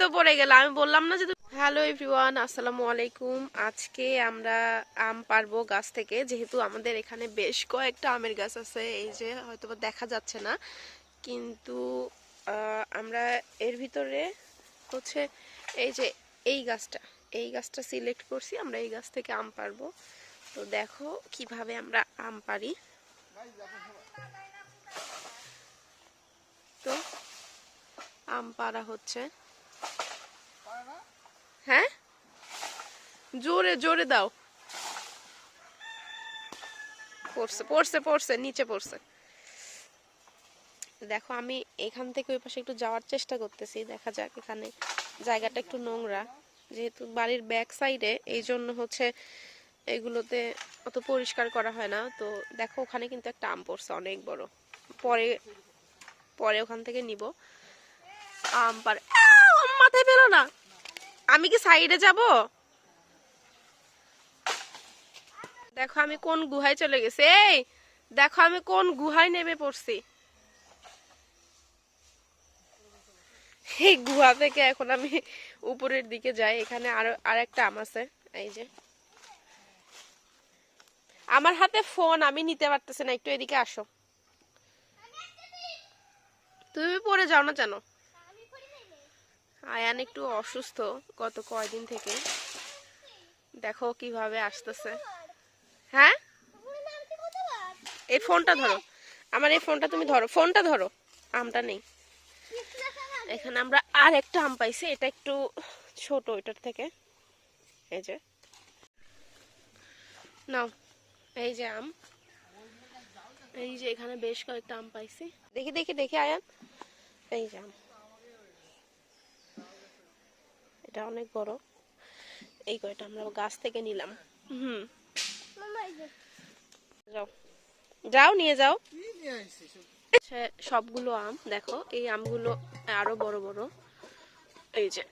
তো পড়ে গেল। আমি বললাম না যে হ্যালো এভরিওয়ান আসসালামু আলাইকুম। আজকে আমরা আম পারব গাছ থেকে। যেহেতু আমাদের এখানে বেশ কয়েকটা আমের গাছ আছে, এই যে হয়তো দেখা যাচ্ছে না। কিন্তু আমরা এর ভিতরে হচ্ছে এই যে এই গাছটা এই গাছটা সিলেক্ট করছি, আমরা এই গাছ থেকে আম পারব তো দেখো কীভাবে আমরা আম পারি তো আম পাড়া হচ্ছে। হ্যাঁ? জোরে জোরে দাও। পড়ছে পড়ছে পড়ছে, নিচে পড়ছে। দেখো, আমি এখান থেকে ওই পাশে একটু যাওয়ার চেষ্টা করতেছি। দেখা যাক, এখানে জায়গাটা একটু নোংরা। যেহেতু বাড়ির ব্যাক সাইডে এই জন্য হচ্ছে এগুলোতে অত পরিষ্কার করা হয় না। তো দেখো, ওখানে কিন্তু একটা আম পড়ছে, অনেক বড়। পরে পরে ওখান থেকে নিব। আম পারে মাথায় পেল না! আমি কি সাইডে যাব? দেখো আমি কোন গুহায় চলে গেছি। এই, দেখো আমি কোন গুহায় নেমে পড়ছি। এই গুহা থেকে এখন আমি উপরের দিকে যাই। এখানে আরও আর একটা আম আছে। এই যে। আমার হাতে ফোন, আমি নিতে পারতেছি না। একটু এদিকে আসো। তুমি পড়ে যাও না জানো আয়ান একটু অসুস্থ গত কয়দিন থেকে। দেখো কীভাবে আসতেছে। হ্যাঁ? এই ফোনটা ধরো। আমার এই ফোনটা তুমি ধরো। ফোনটা ধরো। আমটা নেই। এখানে আমরা আর একটা আম পাইছি। এটা একটু ছোট ওইটার থেকে। এই যে। নাও, এই যে আম। এই যে এখানে বেশ কয়েকটা আম পাইছি। দেখি দেখি দেখি আয়ান। এই যে আম। এটা অনেক বড়। এই কয়টা আমরা গাছ থেকে নিলাম। হুম। যাও। যাও নিয়ে যাও। সবগুলো আম দেখো এই আমগুলো আরও বড় বড়। এই যে